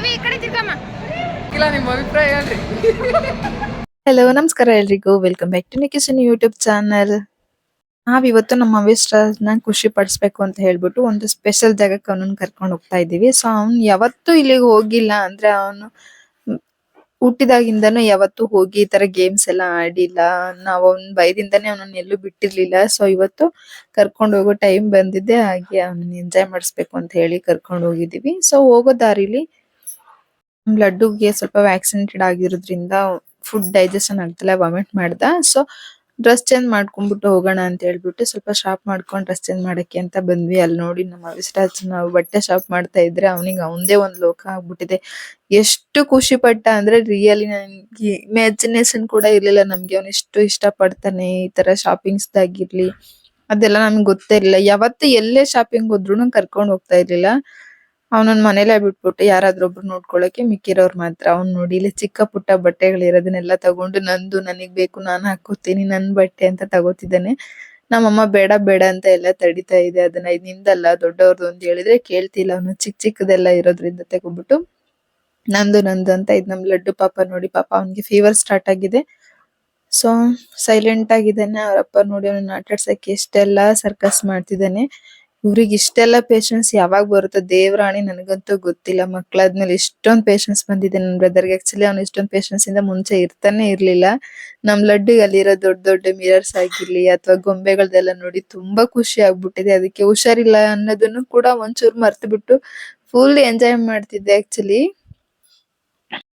ಅವಿ ಈ ಕಡೆ ತಿರ್ಗಮ್ಮ ಇಲ್ಲ ನಿಮ್ಮ ಅಭಿಪ್ರಾಯ ಹೇಳ್ರಿ. ಹಲೋ ನಮಸ್ಕಾರ ಎಲ್ರಿಗೂ. ವೆಲ್ಕಮ್ ಬ್ಯಾಕ್ ಟು ನಿಕಿಸನ್ ಯೂಟ್ಯೂಬ್ ಚಾನಲ್ ನಾವಿವತ್ತು ನಮ್ಮ ಅವಿಸ್ಟ್ರನ್ನ ಖುಷಿ ಪಡಿಸ್ಬೇಕು ಅಂತ ಹೇಳ್ಬಿಟ್ಟು ಒಂದು ಸ್ಪೆಷಲ್ ಜಾಗಕ್ಕೆ ಅವನನ್ನ ಕರ್ಕೊಂಡು ಹೋಗ್ತಾ ಇದ್ದೀವಿ. ಸೊ ಅವ್ನು ಯಾವತ್ತೂ ಇಲ್ಲಿಗೆ ಹೋಗಿಲ್ಲ ಅಂದ್ರೆ ಅವನು ಹುಟ್ಟಿದಾಗಿಂದನೂ ಯಾವತ್ತೂ ಹೋಗಿ ಈ ತರ ಗೇಮ್ಸ್ ಎಲ್ಲ ಆಡಿಲ್ಲ. ನಾವು ಅವ್ನ ಭಯದಿಂದಾನೇ ಅವನನ್ನ ಎಲ್ಲೂ ಬಿಟ್ಟಿರ್ಲಿಲ್ಲ. ಸೊ ಇವತ್ತು ಕರ್ಕೊಂಡು ಹೋಗೋ ಟೈಮ್ ಬಂದಿದ್ದೆ ಹಾಗೆ ಅವನನ್ನ ಎಂಜಾಯ್ ಮಾಡಿಸ್ಬೇಕು ಅಂತ ಹೇಳಿ ಕರ್ಕೊಂಡು ಹೋಗಿದೀವಿ ಸೊ ಹೋಗೋ ದಾರಿಲಿ ಲಡ್ಡುಗೆ ಸ್ವಲ್ಪ ವ್ಯಾಕ್ಸಿನೇಟೆಡ್ ಆಗಿರೋದ್ರಿಂದ ಫುಡ್ ಡೈಜೆಷನ್ ಆಗ್ತಿಲ್ಲ ವಾಮಿಟ್ ಮಾಡ್ದ. ಸೊ ಡ್ರೆಸ್ ಚೇಂಜ್ ಮಾಡ್ಕೊಂಡ್ಬಿಟ್ಟು ಹೋಗೋಣ ಅಂತ ಹೇಳ್ಬಿಟ್ಟು ಸ್ವಲ್ಪ ಶಾಪ್ ಮಾಡ್ಕೊಂಡು ಡ್ರೆಸ್ ಚೇಂಜ್ ಮಾಡಕ್ಕೆ ಅಂತ ಬಂದ್ವಿ. ಅಲ್ಲಿ ನೋಡಿ ನಮ್ಮ ವಿಸ್ರಾಜ್ ನಾವು ಬಟ್ಟೆ ಶಾಪ್ ಮಾಡ್ತಾ ಇದ್ರೆ ಅವನಿಗೆ ಅವನದೇ ಒಂದು ಲೋಕ ಆಗ್ಬಿಟ್ಟಿದೆ. ಎಷ್ಟು ಖುಷಿ ಪಟ್ಟ ಅಂದ್ರೆ ರಿಯಲಿ ನನಗೆ ಇಮ್ಯಾಜಿನೇಷನ್ ಕೂಡ ಇರ್ಲಿಲ್ಲ. ನಮ್ಗೆ ಅವ್ನು ಎಷ್ಟು ಇಷ್ಟ ಪಡ್ತಾನೆ ಈ ತರ ಶಾಪಿಂಗ್ಸ್ ಆಗಿರ್ಲಿ ಅದೆಲ್ಲ ನಮ್ಗೆ ಗೊತ್ತೇ ಇರ್ಲಿಲ್ಲ. ಯಾವತ್ತು ಎಲ್ಲೇ ಶಾಪಿಂಗ್ ಹೋದ್ರು ಕರ್ಕೊಂಡು ಹೋಗ್ತಾ ಇರ್ಲಿಲ್ಲ. ಅವನನ್ನ ಮನೇಲೆ ಬಿಟ್ಬಿಟ್ಟು ಯಾರಾದ್ರೂ ಒಬ್ರು ನೋಡ್ಕೊಳ್ಳೋಕೆ ಮಿಕ್ಕಿರೋರ್ ಮಾತ್ರ. ಅವ್ನ್ ನೋಡಿ ಇಲ್ಲಿ ಚಿಕ್ಕ ಪುಟ್ಟ ಬಟ್ಟೆಗಳಿರೋದನ್ನೆಲ್ಲ ತಗೊಂಡು ನಂದು ನನಗ್ ಬೇಕು, ನಾನು ಹಾಕೋತೀನಿ ನನ್ ಬಟ್ಟೆ ಅಂತ ತಗೋತಿದ್ದಾನೆ. ನಮ್ಮಮ್ಮ ಬೇಡ ಬೇಡ ಅಂತ ಎಲ್ಲ ತಡಿತಾ ಇದೆ. ಅದನ್ನ ಇದ್ ನಿಂದಲ್ಲ ದೊಡ್ಡವ್ರದ್ದು ಅಂತ ಹೇಳಿದ್ರೆ ಕೇಳ್ತಿಲ್ಲ ಅವನು. ಚಿಕ್ಕ ಚಿಕ್ಕದೆಲ್ಲ ಇರೋದ್ರಿಂದ ತಗೊಬಿಟ್ಟು ನಂದು ನಂದು ಅಂತ ಇದ್ ನಮ್ ಲಡ್ಡು ಪಾಪ ನೋಡಿ ಪಾಪ ಅವನಿಗೆ ಫೀವರ್ ಸ್ಟಾರ್ಟ್ ಆಗಿದೆ. ಸೊ ಸೈಲೆಂಟ್ ಆಗಿದ್ದಾನೆ ಅವರಪ್ಪ ನೋಡಿ ಅವನನ್ನ ಆಟಾಡ್ಸಕ್ಕೆ ಎಷ್ಟೆಲ್ಲ ಸರ್ಕಸ್ ಮಾಡ್ತಿದ್ದಾನೆ. ಇವ್ರಿಗೆ ಇಷ್ಟೆಲ್ಲ ಪೇಷನ್ಸ್ ಯಾವಾಗ ಬರುತ್ತೋ ದೇವ್ರಾಣಿ ನನಗಂತೂ ಗೊತ್ತಿಲ್ಲ. ಮಕ್ಕಳಾದ್ಮೇಲೆ ಇಷ್ಟೊಂದ್ ಪೇಷನ್ಸ್ ಬಂದಿದೆ ನನ್ ಬ್ರದರ್ಗೆ ಆಕ್ಚುಲಿ ಅವ್ನು ಇಷ್ಟೊಂದ್ ಪೇಷನ್ಸ್ ಇಂದ ಮುಂಚೆ ಇರ್ತಾನೆ ಇರ್ಲಿಲ್ಲ. ನಮ್ ಲಡ್ಡುಗೆ ಅಲ್ಲಿರೋ ದೊಡ್ಡ ದೊಡ್ಡ ಮಿರರ್ಸ್ ಆಗಿರ್ಲಿ ಅಥವಾ ಗೊಂಬೆಗಳ್ದೆಲ್ಲ ನೋಡಿ ತುಂಬಾ ಖುಷಿ ಆಗ್ಬಿಟ್ಟಿದೆ. ಅದಕ್ಕೆ ಹುಷಾರಿಲ್ಲ ಅನ್ನೋದನ್ನು ಕೂಡ ಒಂಚೂರು ಮರ್ತು ಬಿಟ್ಟು ಫುಲ್ ಎಂಜಾಯ್ ಮಾಡ್ತಿದ್ದೆ ಆಕ್ಚುಲಿ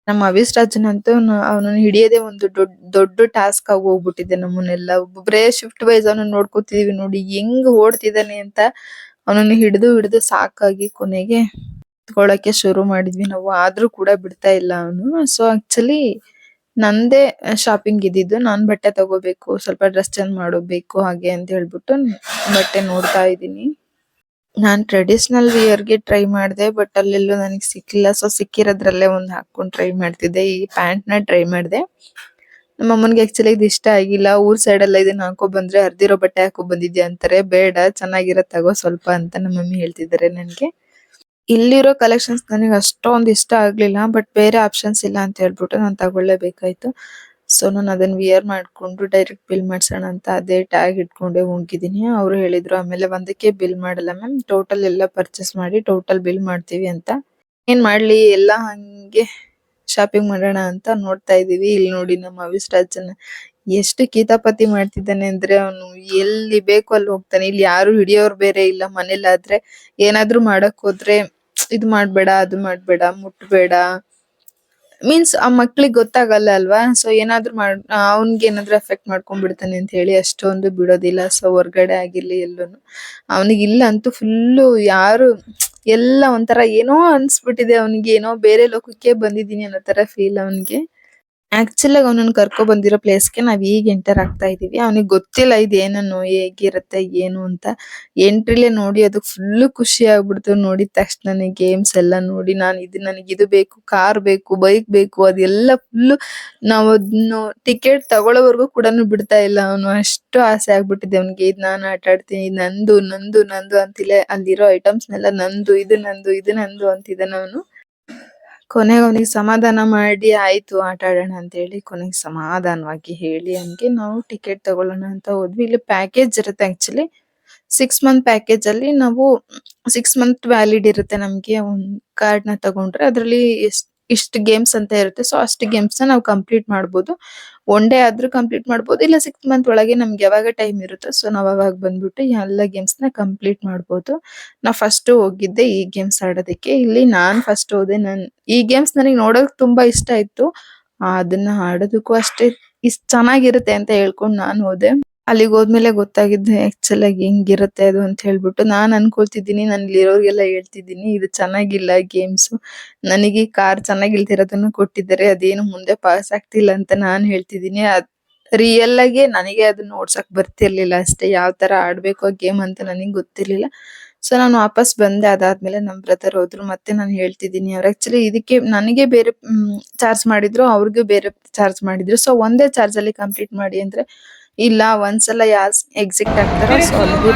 ನಮ್ಮ ಅವಿಸ್ರಾಜನಂತೂ ಅವನನ್ನ ಹಿಡಿಯೋದೇ ಒಂದು ದೊಡ್ಡ ದೊಡ್ಡ ಟಾಸ್ಕ್ ಆಗಿ ಹೋಗ್ಬಿಟ್ಟಿದೆ ನಮ್ಮನ್ನೆಲ್ಲ. ಒಬ್ಬೊಬ್ಬರೇ ಶಿಫ್ಟ್ ವೈಸ್ ಅವನನ್ನ ನೋಡ್ಕೋತಿದೀವಿ ನೋಡಿ, ಹೆಂಗ್ ಓಡ್ತಿದ್ದಾನೆ ಅಂತ ಅವನನ್ನು ಹಿಡಿದು ಹಿಡಿದು ಸಾಕಾಗಿ ಕೊನೆಗೆ ಕೊಳಕ್ಕೆ ಶುರು ಮಾಡಿದ್ವಿ ನಾವು. ಆದ್ರೂ ಕೂಡ ಬಿಡ್ತಾ ಇಲ್ಲ ಅವನು. ಸೊ ಆಕ್ಚುಲಿ ನಂದೇ ಶಾಪಿಂಗ್ ಇದ್ದಿದ್ದು. ನಾನ್ ಬಟ್ಟೆ ತಗೋಬೇಕು, ಸ್ವಲ್ಪ ಡ್ರೆಸ್ ಚೇಂಜ್ ಮಾಡೋಬೇಕು, ಹಾಗೆ ಅಂತ ಹೇಳ್ಬಿಟ್ಟು ಬಟ್ಟೆ ನೋಡ್ತಾ ಇದ್ದೀನಿ. ನಾನ್ ಟ್ರೆಡಿಷನಲ್ ವಿಯರ್ಗೆ ಟ್ರೈ ಮಾಡಿದೆ ಬಟ್ ಅಲ್ಲೆಲ್ಲೂ ನನಗೆ ಸಿಕ್ಕಿಲ್ಲ. ಸೊ ಸಿಕ್ಕಿರೋದ್ರಲ್ಲೇ ಒಂದ್ ಹಾಕೊಂಡು ಟ್ರೈ ಮಾಡ್ತಿದ್ದೆ. ಈ ಪ್ಯಾಂಟ್ನ ಟ್ರೈ ಮಾಡಿದೆ. ನಮ್ಮ ಅಮ್ಮನ್ಗೆ ಆಕ್ಚುಲಿ ಇದು ಇಷ್ಟ ಆಗಿಲ್ಲ. ಊರ್ ಸೈಡ್ ಎಲ್ಲ ಇದನ್ನ ಹಾಕೋ ಬಂದ್ರೆ ಹರ್ದಿರೋ ಬಟ್ಟೆ ಹಾಕೋ ಬಂದಿದ್ಯಾ ಅಂತಾರೆ. ಬೇಡ ಚೆನ್ನಾಗಿರೋ ತಗೋ ಸ್ವಲ್ಪ ಅಂತ ನಮ್ಮ ಮಮ್ಮಿ ಹೇಳ್ತಿದ್ದಾರೆ ನನ್ಗೆ. ಇಲ್ಲಿರೋ ಕಲೆಕ್ಷನ್ಸ್ ನನಗೆ ಅಷ್ಟೊಂದು ಇಷ್ಟ ಆಗ್ಲಿಲ್ಲ ಬಟ್ ಬೇರೆ ಆಪ್ಷನ್ಸ್ ಇಲ್ಲ ಅಂತ ಹೇಳ್ಬಿಟ್ಟು ನಾನು ತಗೊಳ್ಳೇಬೇಕಾಯ್ತು. ಸೊ ನಾನು ಅದನ್ನ ವಿಯರ್ ಮಾಡ್ಕೊಂಡು ಡೈರೆಕ್ಟ್ ಬಿಲ್ ಮಾಡ್ಸೋಣ ಅಂತ ಅದೇ ಟ್ಯಾಗ್ ಇಟ್ಕೊಂಡೆ ಹೋಗಿದ್ದೀನಿ. ಅವ್ರು ಹೇಳಿದ್ರು, ಆಮೇಲೆ ಒಂದಕ್ಕೆ ಬಿಲ್ ಮಾಡಲ್ಲ ಮ್ಯಾಮ್ ಟೋಟಲ್ ಎಲ್ಲ ಪರ್ಚೇಸ್ ಮಾಡಿ ಟೋಟಲ್ ಬಿಲ್ ಮಾಡ್ತೀವಿ ಅಂತ. ಏನ್ ಮಾಡ್ಲಿ, ಎಲ್ಲ ಹಂಗೆ ಶಾಪಿಂಗ್ ಮಾಡೋಣ ಅಂತ ನೋಡ್ತಾ ಇದೀವಿ. ಇಲ್ಲಿ ನೋಡಿ ನಮ್ಮ ಅವಿಷ್ಟಾಚನ ಎಷ್ಟು ಕೀತಾಪತಿ ಮಾಡ್ತಿದ್ದಾನೆ ಅಂದ್ರೆ ಅವನು ಎಲ್ಲಿ ಬೇಕು ಅಲ್ಲಿ ಹೋಗ್ತಾನೆ. ಇಲ್ಲಿ ಯಾರು ಹಿಡಿಯೋರು ಬೇರೆ ಇಲ್ಲ, ಮನೇಲಾದ್ರೆ ಏನಾದ್ರು ಮಾಡಕ್ ಹೋದ್ರೆ ಇದು ಮಾಡ್ಬೇಡ, ಅದು ಮಾಡ್ಬೇಡ, ಮುಟ್ಬೇಡ. ಮೀನ್ಸ್ ಆ ಮಕ್ಳಿಗೆ ಗೊತ್ತಾಗಲ್ಲ ಅಲ್ವಾ? ಸೊ ಏನಾದ್ರು ಮಾಡ್ ಅವ್ನ್ಗೆ ಏನಾದ್ರು ಎಫೆಕ್ಟ್ ಮಾಡ್ಕೊಂಡ್ಬಿಡ್ತಾನೆ ಅಂತ ಹೇಳಿ ಅಷ್ಟೊಂದು ಬಿಡೋದಿಲ್ಲ. ಸೊ ಹೊರ್ಗಡೆ ಆಗಿರ್ಲಿ ಎಲ್ಲೂನು. ಅವನಿಗೆ ಇಲ್ಲ ಅಂತೂ ಫುಲ್ಲು ಯಾರು, ಎಲ್ಲ ಒಂಥರ ಏನೋ ಅನ್ಸ್ಬಿಟ್ಟಿದೆ ಅವ್ನಿಗೆ. ಏನೋ ಬೇರೆ ಲೋಕಕ್ಕೆ ಬಂದಿದೀನಿ ಅನ್ನೋ ತರ ಫೀಲ್ ಅವನಿಗೆ. ಆಕ್ಚುಲ್ ಆಗಿ ಅವನನ್ನ ಕರ್ಕೊ ಬಂದಿರೋ ಪ್ಲೇಸ್ಗೆ ನಾವ್ ಈಗ ಎಂಟರ್ ಆಗ್ತಾ ಇದೀವಿ. ಅವನಿಗೆ ಗೊತ್ತಿಲ್ಲ ಇದೇನನ್ನು ಹೇಗಿರುತ್ತೆ, ಏನು ಅಂತ. ಎಂಟ್ರಿಲೆ ನೋಡಿ ಅದಕ್ಕೆ ಫುಲ್ ಖುಷಿ ಆಗ್ಬಿಡ್ತು. ನೋಡಿದ ತಕ್ಷಣನೇ ಗೇಮ್ಸ್ ಎಲ್ಲ ನೋಡಿ ನಾನು ಇದು ನನಗೆ ಇದು ಬೇಕು ಕಾರ್ ಬೇಕು ಬೈಕ್ ಬೇಕು, ಅದೆಲ್ಲ ಫುಲ್ ನಾವು ಅದನ್ನು ಟಿಕೆಟ್ ತಗೊಳ್ಳೋವರೆಗೂ ಕೂಡ ಬಿಡ್ತಾ ಇಲ್ಲ ಅವನು. ಅಷ್ಟು ಆಸೆ ಆಗ್ಬಿಟ್ಟಿದೆ ಅವನಿಗೆ. ಇದು ನಾನು ಆಟ ಆಡ್ತೀನಿ ಇದು ನಂದು ನಂದು ನಂದು ಅಂತಿಲ್ಲ ಅಲ್ಲಿರೋ ಐಟಮ್ಸ್ನೆಲ್ಲ ನಂದು, ಇದು ನಂದು ಇದು ನಂದು ಅಂತಿದ್ದಾನೆ ಅವನು. ಕೊನೆಗೆ ಅವನಿಗೆ ಸಮಾಧಾನ ಮಾಡಿ, ಆಯ್ತು, ಆಟ ಆಡೋಣ ಅಂತ ಹೇಳಿ ಕೊನೆಗೆ ಸಮಾಧಾನವಾಗಿ ಹೇಳಿ ಹಂಗೆ ನಾವು ಟಿಕೆಟ್ ತಗೊಳ್ಳೋಣ ಅಂತ ಹೋದ್ವಿ. ಇಲ್ಲಿ ಪ್ಯಾಕೇಜ್ ಇರುತ್ತೆ ಆಕ್ಚುಲಿ ಸಿಕ್ಸ್ ಮಂತ್ ಪ್ಯಾಕೇಜ್ ಅಲ್ಲಿ ನಾವು ಸಿಕ್ಸ್ ಮಂತ್ ವ್ಯಾಲಿಡ್ ಇರುತ್ತೆ ನಮಗೆ. ಒಂದ್ ಕಾರ್ಡ್ನ ತಗೊಂಡ್ರೆ ಅದ್ರಲ್ಲಿ ಎಷ್ಟ್ ಇಷ್ಟು ಗೇಮ್ಸ್ ಅಂತ ಇರುತ್ತೆ. ಸೊ ಅಷ್ಟು ಗೇಮ್ಸ್ನ ನಾವು ಕಂಪ್ಲೀಟ್ ಮಾಡ್ಬೋದು. ಒನ್ ಡೇ ಆದ್ರೂ ಕಂಪ್ಲೀಟ್ ಮಾಡ್ಬೋದು. ಇಲ್ಲ ಸಿಕ್ಸ್ ಮಂತ್ ಒಳಗೆ ನಮ್ಗೆ ಯಾವಾಗ ಟೈಮ್ ಇರುತ್ತೆ ಸೊ ನಾವ್ ಅವಾಗ ಬಂದ್ಬಿಟ್ಟು ಎಲ್ಲ ಗೇಮ್ಸ್ನ ಕಂಪ್ಲೀಟ್ ಮಾಡ್ಬೋದು. ನಾ ಫಸ್ಟ್ ಹೋಗಿದ್ದೆ ಈ ಗೇಮ್ಸ್ ಆಡೋದಕ್ಕೆ. ಇಲ್ಲಿ ನಾನ್ ಫಸ್ಟ್ ಹೋದೆ. ನನ್, ಈ ಗೇಮ್ಸ್ ನನಗೆ ನೋಡೋಕ್ ತುಂಬಾ ಇಷ್ಟ ಇತ್ತು ಅದನ್ನ ಆಡೋದಕ್ಕೂ ಅಷ್ಟೇ ಇಷ್ಟ ಚೆನ್ನಾಗಿರುತ್ತೆ ಅಂತ ಹೇಳ್ಕೊಂಡು ನಾನು ಹೋದೆ. ಅಲ್ಲಿಗೆ ಹೋದ್ಮೇಲೆ ಗೊತ್ತಾಗಿದ್ದು ಆಕ್ಚುಲ್ ಆಗಿ ಹೆಂಗಿರುತ್ತೆ ಅದು ಅಂತ ಹೇಳ್ಬಿಟ್ಟು ನಾನ್ ಅನ್ಕೊಳ್ತಿದ್ದೀನಿ, ನಾನು ಇಲ್ಲಿರೋರಿಗೆಲ್ಲ ಹೇಳ್ತಿದ್ದೀನಿ, ಇದು ಚೆನ್ನಾಗಿಲ್ಲ ಗೇಮ್ಸ್ ನನಗೆ ಕಾರ್ ಚೆನ್ನಾಗಿ ಇಲ್ದಿರೋದನ್ನು ಕೊಟ್ಟಿದ್ದಾರೆ, ಅದೇನು ಮುಂದೆ ಪಾಸ್ ಆಗ್ತಿಲ್ಲ ಅಂತ ನಾನ್ ಹೇಳ್ತಿದ್ದೀನಿ. ರಿಯಲ್ ಆಗಿ ನನಗೆ ಅದನ್ನ ಓಡ್ಸಕ್ ಬರ್ತಿರ್ಲಿಲ್ಲ ಅಷ್ಟೇ, ಯಾವ ತರ ಆಡ್ಬೇಕು ಆ ಗೇಮ್ ಅಂತ ನನಗೆ ಗೊತ್ತಿರ್ಲಿಲ್ಲ. ಸೊ ನಾನು ವಾಪಸ್ ಬಂದೆ, ಅದಾದ್ಮೇಲೆ ನಮ್ ಬ್ರದರ್ ಹೋದ್ರು, ಮತ್ತೆ ನಾನು ಹೇಳ್ತಿದ್ದೀನಿ ಅವ್ರು. ಆಕ್ಚುಲಿ ಇದಕ್ಕೆ ನನಗೆ ಬೇರೆ ಚಾರ್ಜ್ ಮಾಡಿದ್ರು, ಅವ್ರಿಗೂ ಬೇರೆ ಚಾರ್ಜ್ ಮಾಡಿದ್ರು. ಸೊ ಒಂದೇ ಚಾರ್ಜ್ ಅಲ್ಲಿ ಕಂಪ್ಲೀಟ್ ಮಾಡಿ ಅಂದ್ರೆ ಇಲ್ಲ ಒಂದ್ಸಲ ಯಾಸ್ ಎಕ್ಸಿಟ್ ಆಗ್ತಾರೋ ಸೊ ಅಲ್ಲಿಗೆ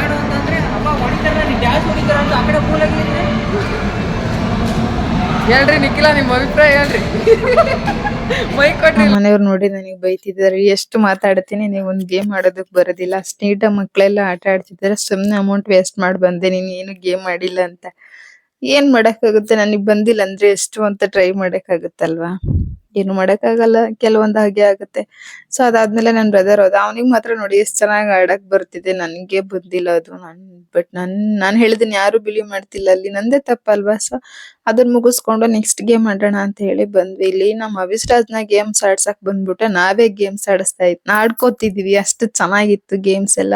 ಹೇಳ್ರಿ ನಿಖಿಲ ನಿಮ್ಮ ಅಭಿಪ್ರಾಯ ಹೇಳ್ರಿ. ಮೈಕ್ ಕೊಟ್ರಿ ಮನೆಯವ್ರು ನೋಡಿ ನನಗೆ ಬೈತಿದ್ದಾರೆ. ಎಷ್ಟು ಮಾತಾಡ್ತೀನಿ ನೀವು ಒಂದು ಗೇಮ್ ಆಡೋದಕ್ಕೆ ಬರೋದಿಲ್ಲ. ಸ್ನೇಹಿತ ಮಕ್ಕಳೆಲ್ಲ ಆಟ ಆಡ್ತಿದ್ದಾರೆ. ಸುಮ್ಮನೆ ಅಮೌಂಟ್ ವೇಸ್ಟ್ ಮಾಡಿ ಬಂದೆ ನೀನು ಏನು ಗೇಮ್ ಆಡಿಲ್ಲ ಅಂತ. ಏನ್ ಮಾಡಕ್ಕಾಗುತ್ತೆ? ನನಗೆ ಬಂದಿಲ್ಲ ಅಂದ್ರೆ ಎಷ್ಟು ಅಂತ ಟ್ರೈ ಮಾಡಕ್ಕಾಗುತ್ತಲ್ವಾ? ಏನು ಮಾಡಕ್ಕಾಗಲ್ಲ, ಕೆಲವೊಂದ್ ಹಾಗೆ ಆಗುತ್ತೆ. ಸೊ ಅದಾದ್ಮೇಲೆ ನನ್ ಬ್ರದರ್ ಹೋದ. ಅವನಿಗೆ ಮಾತ್ರ ನೋಡಿ ಎಷ್ಟ್ ಚೆನ್ನಾಗ್ ಆಡಕ್ ಬರ್ತಿದೆ. ನನ್ಗೆ ಬಂದಿಲ್ಲ ಅದು. ನನ್ ಬಟ್ ನನ್, ನಾನ್ ಹೇಳಿದೀನಿ ಯಾರು ಬಿಲೀವ್ ಮಾಡ್ತಿಲ್ಲ. ಅಲ್ಲಿ ನಂದೇ ತಪ್ಪಲ್ವಾ? ಸೊ ಅದನ್ನ ಮುಗಿಸ್ಕೊಂಡು ನೆಕ್ಸ್ಟ್ ಗೇಮ್ ಆಡೋಣ ಅಂತ ಹೇಳಿ ಬಂದ್ವಿ. ಇಲ್ಲಿ ನಮ್ಮ ಅವಿಸ್ಟಾಜ್ನ ಗೇಮ್ಸ್ ಆಡ್ಸಕ್ ಬಂದ್ಬಿಟ್ಟು ನಾವೇ ಗೇಮ್ಸ್ ಆಡಿಸ್ತಾ ಇದ್, ಆಡ್ಕೋತಿದ್ವಿ. ಅಷ್ಟು ಚೆನ್ನಾಗಿತ್ತು ಗೇಮ್ಸ್ ಎಲ್ಲ.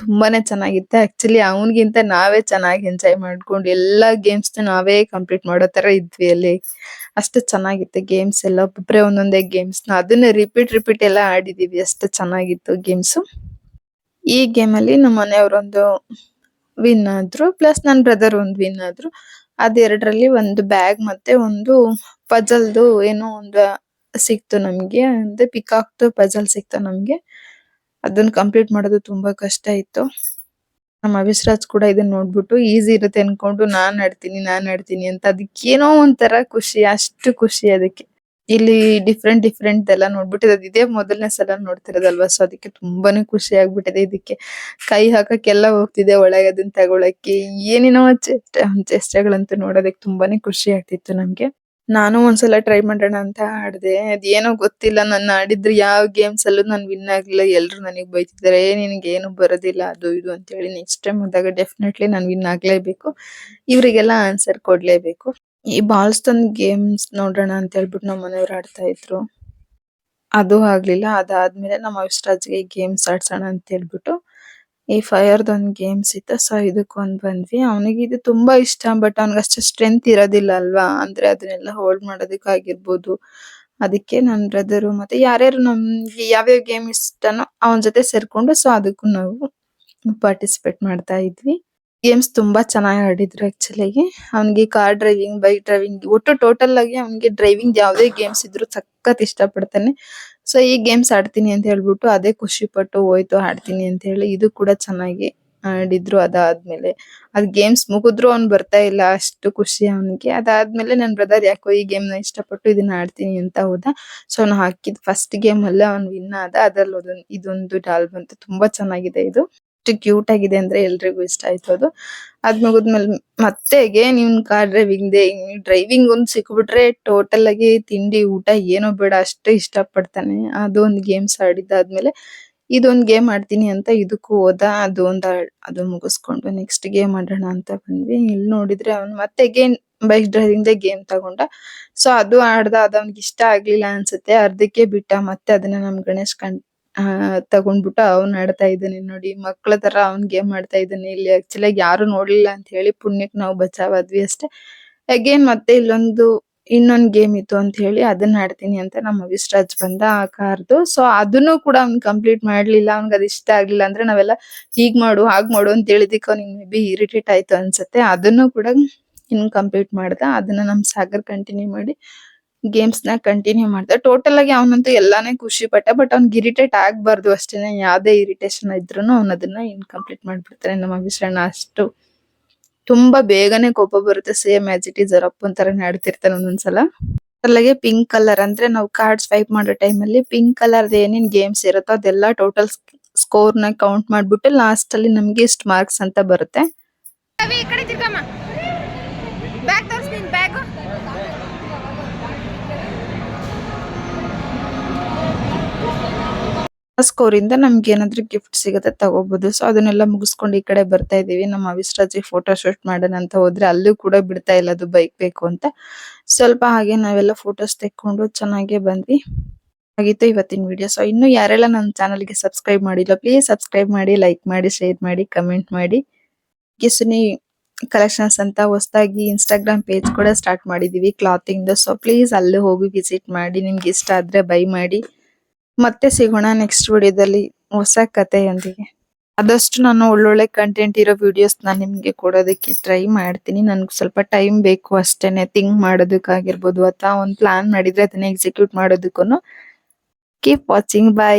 ತುಂಬಾನೇ ಚೆನ್ನಾಗಿತ್ತು. ಆಕ್ಚುಲಿ ಅವನಿಗಿಂತ ನಾವೇ ಚೆನ್ನಾಗಿ ಎಂಜಾಯ್ ಮಾಡ್ಕೊಂಡು ಎಲ್ಲಾ ಗೇಮ್ಸ್ ನಾವೇ ಕಂಪ್ಲೀಟ್ ಮಾಡೋ ತರ ಇದ್ವಿ ಅಲ್ಲಿ. ಅಷ್ಟು ಚೆನ್ನಾಗಿತ್ತು ಗೇಮ್ಸ್ ಎಲ್ಲ. ಒಬ್ಬೊಬ್ರೆ ಒಂದೊಂದೇ ಗೇಮ್ಸ್ನ. ಅದನ್ನ ರಿಪೀಟ್ ರಿಪೀಟ್ ಎಲ್ಲ ಆಡಿದೀವಿ. ಅಷ್ಟು ಚೆನ್ನಾಗಿತ್ತು ಗೇಮ್ಸ್ ಈ ಗೇಮ್ ಅಲ್ಲಿ ನಮ್ಮ ಮನೆಯವರೊಂದು ವಿನ್ ಆದ್ರು. ಪ್ಲಸ್ ನನ್ನ ಬ್ರದರ್ ಒಂದು ವಿನ್ ಆದ್ರು. ಅದೆರಡರಲ್ಲಿ ಒಂದು ಬ್ಯಾಗ್ ಮತ್ತೆ ಒಂದು ಪಜಲ್ದು ಏನೋ ಒಂದು ಸಿಕ್ತು ನಮ್ಗೆ. ಅಂದ್ರೆ ಪಿಕಾಕ್ದು ಪಜಲ್ ಸಿಕ್ತು ನಮ್ಗೆ. ಅದನ್ನ ಕಂಪ್ಲೀಟ್ ಮಾಡೋದು ತುಂಬಾ ಕಷ್ಟ ಇತ್ತು. ನಮ್ಮ ಅವಿಶ್ರಾಜ್ ಕೂಡ ಇದನ್ನ ನೋಡ್ಬಿಟ್ಟು ಈಸಿ ಇರುತ್ತೆ ಅನ್ಕೊಂಡು ನಾನ್ ಆಡ್ತೀನಿ ನಾನ್ ಆಡ್ತೀನಿ ಅಂತ ಅದಕ್ಕೇನೋ ಒಂಥರ ಖುಷಿ, ಅಷ್ಟು ಖುಷಿ ಅದಕ್ಕೆ. ಇಲ್ಲಿ ಡಿಫ್ರೆಂಟ್ ಡಿಫ್ರೆಂಟ್ ಎಲ್ಲ ನೋಡ್ಬಿಟ್ಟು ಅದು ಇದೇ ಮೊದಲನೇ ಸಲ ನೋಡ್ತಿರೋದಲ್ವಾ? ಸೊ ಅದಕ್ಕೆ ತುಂಬಾನೇ ಖುಷಿ ಆಗ್ಬಿಟ್ಟಿದೆ ಇದಕ್ಕೆ. ಕೈ ಹಾಕಕ್ಕೆಲ್ಲ ಹೋಗ್ತಿದೆ ಒಳಗೆ ಅದನ್ನ ತಗೊಳಕ್ಕೆ. ಏನೇನೋ ಚೇಷ್ಟೆ ಚೇಷ್ಟೆಗಳಂತೂ ನೋಡೋದಕ್ಕೆ ತುಂಬಾನೇ ಖುಷಿ ಆಗ್ತಿತ್ತು ನಮ್ಗೆ. ನಾನು ಒಂದ್ಸಲ ಟ್ರೈ ಮಾಡೋಣ ಅಂತ ಆಡ್ದೆ. ಅದೇನೋ ಗೊತ್ತಿಲ್ಲ, ನಾನು ಆಡಿದ್ರೆ ಯಾವ ಗೇಮ್ಸ್ ಅಲ್ಲೂ ನಾನು ವಿನ್ ಆಗ್ಲಿಲ್ಲ. ಎಲ್ರು ನನಗ್ ಬೈತಿದ್ದಾರೆ ನಿನಗೆ ಏನು ಬರೋದಿಲ್ಲ, ಅದು ಇದು ಅಂತ ಹೇಳಿ ನೆಕ್ಸ್ಟ್ ಟೈಮ್ ಹೋದಾಗ ಡೆಫಿನೆಟ್ಲಿ ನಾನ್ ವಿನ್ ಆಗ್ಲೇಬೇಕು. ಇವರಿಗೆಲ್ಲ ಆನ್ಸರ್ ಕೊಡ್ಲೇಬೇಕು. ಈ ಬಾಲ್ಸ್ ತಂದ್ ಗೇಮ್ಸ್ ನೋಡೋಣ ಅಂತ ಹೇಳ್ಬಿಟ್ಟು ನಮ್ಮ ಮನೆಯವ್ರು ಆಡ್ತಾ ಇದ್ರು. ಅದು ಆಗ್ಲಿಲ್ಲ. ಅದಾದ್ಮೇಲೆ ನಮ್ಮ ಅವಿಷ್ಟ್ರಾಜ್ಗೆ ಗೇಮ್ಸ್ ಆಡ್ಸೋಣ ಅಂತ ಹೇಳ್ಬಿಟ್ಟು ಈ ಫೈರ್ ಒಂದ್ ಗೇಮ್ಸ್ ಇತ್ತು ಸೊ ಇದಕ್ ಒಂದ್ ಬಂದ್ವಿ. ಅವನಿಗೆ ಇದು ತುಂಬಾ ಇಷ್ಟ ಬಟ್ ಅವ್ನಿಗೆ ಅಷ್ಟು ಸ್ಟ್ರೆಂತ್ ಇರೋದಿಲ್ಲ ಅಲ್ವಾ? ಅಂದ್ರೆ ಅದನ್ನೆಲ್ಲ ಹೋಲ್ಡ್ ಮಾಡೋದಕ್ಕಾಗಿರ್ಬೋದು. ಅದಕ್ಕೆ ನನ್ ಬ್ರದರ್ ಮತ್ತೆ ಯಾರ್ಯಾರು ನಮ್ಗೆ ಯಾವ್ಯಾವ ಗೇಮ್ ಇಷ್ಟನೋ ಅವನ ಜೊತೆ ಸೇರ್ಕೊಂಡು ಸೊ ಅದಕ್ಕೂ ನಾವು ಪಾರ್ಟಿಸಿಪೇಟ್ ಮಾಡ್ತಾ ಇದ್ವಿ. ಗೇಮ್ಸ್ ತುಂಬಾ ಚೆನ್ನಾಗಿ ಆಡಿದ್ರು ಆಕ್ಚುಲಿ ಅವ್ನಿಗೆ ಕಾರ್ ಡ್ರೈವಿಂಗ್ ಬೈಕ್ ಡ್ರೈವಿಂಗ್ ಒಟ್ಟು ಟೋಟಲ್ ಆಗಿ ಅವ್ನಿಗೆ ಡ್ರೈವಿಂಗ್ ಯಾವ್ದೇ ಗೇಮ್ಸ್ ಇದ್ರು ಸಖತ್ ಇಷ್ಟ ಪಡ್ತಾನೆ ಸೊ ಈ ಗೇಮ್ಸ್ ಆಡ್ತೀನಿ ಅಂತ ಹೇಳ್ಬಿಟ್ಟು ಅದೇ ಖುಷಿ ಪಟ್ಟು ಹೋಯ್ತು, ಆಡ್ತೀನಿ ಅಂತ ಹೇಳಿ ಇದು ಕೂಡ ಚೆನ್ನಾಗಿ ಆಡಿದ್ರು ಅದಾದ್ಮೇಲೆ. ಅದ್ ಗೇಮ್ಸ್ ಮುಗಿದ್ರು ಅವ್ನ್ ಬರ್ತಾ ಇಲ್ಲ, ಅಷ್ಟು ಖುಷಿ ಅವನಿಗೆ. ಅದಾದ್ಮೇಲೆ ನನ್ ಬ್ರದರ್ ಯಾಕೋ ಈ ಗೇಮ್ನ ಇಷ್ಟಪಟ್ಟು ಇದನ್ನ ಆಡ್ತೀನಿ ಅಂತ ಹೋದ. ಸೊ ಅವ್ನು ಹಾಕಿದ್ ಫಸ್ಟ್ ಗೇಮ್ ಅಲ್ಲೇ ಅವ್ನ್ ವಿನ್ ಆದ. ಅದ್ರಲ್ಲಿ ಇದೊಂದು ಡಾಲ್ ಬಂತು. ತುಂಬಾ ಚೆನ್ನಾಗಿದೆ ಇದು. ಎಷ್ಟು ಕ್ಯೂಟ್ ಆಗಿದೆ ಅಂದ್ರೆ ಎಲ್ರಿಗೂ ಇಷ್ಟ ಆಯ್ತು ಅದು. ಅದ್ ಮುಗಿದ್ಮೇಲೆ ಮತ್ತೆ ಅಗೇನ್ ಇವ್ನ್ ಕಾರ್ ಡ್ರೈವಿಂಗ್ ದೇ ಡ್ರೈವಿಂಗ್ ಒಂದ್ ಸಿಕ್ಬಿಟ್ರೆ ಟೋಟಲ್ ಆಗಿ ತಿಂಡಿ, ಊಟ ಏನೋ ಬೇಡ, ಅಷ್ಟು ಇಷ್ಟ ಪಡ್ತಾನೆ ಅದೊಂದ್ ಗೇಮ್ಸ್ ಆಡಿದ್ದಾದ್ಮೇಲೆ ಇದೊಂದ್ ಗೇಮ್ ಆಡ್ತೀನಿ ಅಂತ ಇದಕ್ಕೂ ಹೋದ. ಅದು ಒಂದ್ ಅದು ಮುಗಿಸ್ಕೊಂಡು ನೆಕ್ಸ್ಟ್ ಗೇಮ್ ಆಡೋಣ ಅಂತ ಬಂದ್ವಿ. ಇಲ್ಲಿ ನೋಡಿದ್ರೆ ಅವ್ನ್ ಮತ್ತೆ again bike driving the game ತಗೊಂಡ. ಸೊ ಅದು ಆಡ್ದ, ಅದ್ ಅವ್ನಿಗೆ ಇಷ್ಟ ಆಗ್ಲಿಲ್ಲ ಅನ್ಸುತ್ತೆ. ಅರ್ಧಕ್ಕೆ ಬಿಟ್ಟ, ಮತ್ತೆ ಅದನ್ನ ನಮ್ ಗಣೇಶ್ ಕಣ್ ಆ, ತಗೊಂಡ್ಬಿಟ್ಟು ಅವ್ನ್ ಆಡ್ತಾ ಇದ್ದಾನೆ ನೋಡಿ. ಮಕ್ಕಳ ತರ ಅವ್ನ್ ಗೇಮ್ ಆಡ್ತಾ ಇದ್ದಾನೆ. ಇಲ್ಲಿ ಆಕ್ಚುಲಿ ಯಾರು ನೋಡ್ಲಿಲ್ಲ ಅಂತ ಹೇಳಿ ಪುಣ್ಯಕ್ ನಾವು ಬಚಾವ್ ಆದ್ವಿ ಅಷ್ಟೇ. ಅಗೇನ್ ಮತ್ತೆ ಇಲ್ಲೊಂದು ಇನ್ನೊಂದ್ ಗೇಮ್ ಇತ್ತು ಅಂತ ಹೇಳಿ ಅದನ್ನ ಆಡ್ತೀನಿ ಅಂತ ನಮ್ಮ ವಿಶ್ರಾಜ್ ಬಂದ ಆ ಕಾರ್ದು. ಸೊ ಅದನ್ನು ಕೂಡ ಅವ್ನ್ ಕಂಪ್ಲೀಟ್ ಮಾಡ್ಲಿಲ್ಲ. ಅವ್ನ್ಗೆ ಅದ್ ಇಷ್ಟ ಆಗ್ಲಿಲ್ಲ ಅಂದ್ರೆ ನಾವೆಲ್ಲ ಹೀಗ್ ಮಾಡು, ಹಾಗ್ ಮಾಡು ಅಂತ ಹೇಳಿದಕ್ಕೆ ಅವ್ನಿಗೆ ಮೇ ಬಿ ಇರಿಟೇಟ್ ಆಯ್ತು ಅನ್ಸುತ್ತೆ. ಅದನ್ನು ಕೂಡ ಇನ್ ಕಂಪ್ಲೀಟ್ ಮಾಡ್ದ. ಅದನ್ನ ನಮ್ ಸಾಗರ್ ಕಂಟಿನ್ಯೂ ಮಾಡಿ ಗೇಮ್ಸ್ನ ಕಂಟಿನ್ಯೂ ಮಾಡ್ದ. ಟೋಟಲ್ ಆಗಿ ಅವನಂತೂ ಎಲ್ಲಾನೇ ಖುಷಿ ಪಟ್ಟ ಬಟ್ ಅವ್ನ್ ಇರಿಟೇಟ್ ಆಗ್ಬಾರ್ದು ಅಷ್ಟೇನೆ. ಯಾವ್ದೇ ಇರಿಟೇಷನ್ ಇದ್ರೂನು ಅವ್ನ ಅದನ್ನ ಇನ್ಕಂಪ್ಲೀಟ್ ಮಾಡ್ಬಿಡ್ತಾನೆ ನಮ್ಮ ವಿಶ್ರಣ ಅಷ್ಟು ತುಂಬಾ ಬೇಗನೆ ಕೋಪ ಬರುತ್ತೆ. ಸೇಮ್ ಆಸ್ ಇಟ್ ಈಸ್ ಅವ್ರ ಅಪ್ಪನ್ ತರನೇ ಆಡ್ತಿರ್ತಾನೆ ಒಂದೊಂದ್ಸಲ. ಅಲ್ಲಿಗೆ ಪಿಂಕ್ ಕಲರ್ ಅಂದ್ರೆ ನಾವು ಕಾರ್ಡ್ ಸ್ವೈಪ್ ಮಾಡೋ ಟೈಮ್ ಅಲ್ಲಿ ಪಿಂಕ್ ಕಲರ್ ಏನೇನ್ ಗೇಮ್ಸ್ ಇರುತ್ತೋ ಅದೆಲ್ಲ ಟೋಟಲ್ ಸ್ಕೋರ್ನ ಕೌಂಟ್ ಮಾಡ್ಬಿಟ್ಟು ಲಾಸ್ಟ್ ಅಲ್ಲಿ ನಮ್ಗೆ ಇಷ್ಟು ಮಾರ್ಕ್ಸ್ ಅಂತ ಬರುತ್ತೆ. ಇಂದ ನಮ್ಗೆ ಏನಾದ್ರು ಗಿಫ್ಟ್ ಸಿಗುತ್ತೆ ತಗೋಬಹುದು ಸೊ ಅದನ್ನೆಲ್ಲ ಮುಗಿಸ್ಕೊಂಡು ಈ ಕಡೆ ಬರ್ತಾ ಇದೀವಿ. ನಮ್ಮ ಅವಿಶ್ರಾಜಿ ಫೋಟೋ ಶೂಟ್ ಮಾಡೋಣ ಅಂತ ಹೋದ್ರೆ ಅಲ್ಲೂ ಕೂಡ ಬಿಡ್ತಾ ಇಲ್ಲ ಅದು ಬೈಕ್ ಬೇಕು ಅಂತ. ಸ್ವಲ್ಪ ಹಾಗೆ ನಾವೆಲ್ಲ ಫೋಟೋಸ್ ತೆಕ್ಕೊಂಡು ಚೆನ್ನಾಗೆ ಬಂದ್ವಿ. ಆಗಿತ್ತು ಇವತ್ತಿನ ವಿಡಿಯೋ ಸೊ ಇನ್ನು ಯಾರೆಲ್ಲ ನನ್ನ ಚಾನಲ್ಗೆ ಸಬ್ಸ್ಕ್ರೈಬ್ ಮಾಡಿಲ್ಲ ಪ್ಲೀಸ್ ಸಬ್ಸ್ಕ್ರೈಬ್ ಮಾಡಿ ಲೈಕ್ ಮಾಡಿ ಶೇರ್ ಮಾಡಿ ಕಮೆಂಟ್ ಮಾಡಿ. ಕಿಸುನಿ ಕಲೆಕ್ಷನ್ಸ್ ಅಂತ ಹೊಸದಾಗಿ ಇನ್ಸ್ಟಾಗ್ರಾಮ್ ಪೇಜ್ ಕೂಡ ಸ್ಟಾರ್ಟ್ ಮಾಡಿದೀವಿ ಕ್ಲಾತಿಂಗ್ ಸೊ ಪ್ಲೀಸ್ ಅಲ್ಲೂ ಹೋಗಿ ವಿಸಿಟ್ ಮಾಡಿ. ನಿಮ್ಗೆ ಇಷ್ಟ ಆದ್ರೆ ಬೈ ಮಾಡಿ. ಮತ್ತೆ ಸಿಗೋಣ ನೆಕ್ಸ್ಟ್ ವಿಡಿಯೋದಲ್ಲಿ ಹೊಸ ಕಥೆಯೊಂದಿಗೆ. ಆದಷ್ಟು ನಾನು ಒಳ್ಳೊಳ್ಳೆ ಕಂಟೆಂಟ್ ಇರೋ ವಿಡಿಯೋಸ್ ನಾನು ನಿಮ್ಗೆ ಕೊಡೋದಕ್ಕೆ ಟ್ರೈ ಮಾಡ್ತೀನಿ. ನನಗೆ ಸ್ವಲ್ಪ ಟೈಮ್ ಬೇಕು ಅಷ್ಟೇನೆ. ಥಿಂಕ್ ಮಾಡೋದಕ್ಕಾಗಿರ್ಬೋದು ಅಥವಾ ಒಂದು ಪ್ಲಾನ್ ಮಾಡಿದ್ರೆ ಅದನ್ನ ಎಕ್ಸಿಕ್ಯೂಟ್ ಮಾಡೋದಕ್ಕೂ ಕೀಪ್ ವಾಚಿಂಗ್ ಬಾಯ್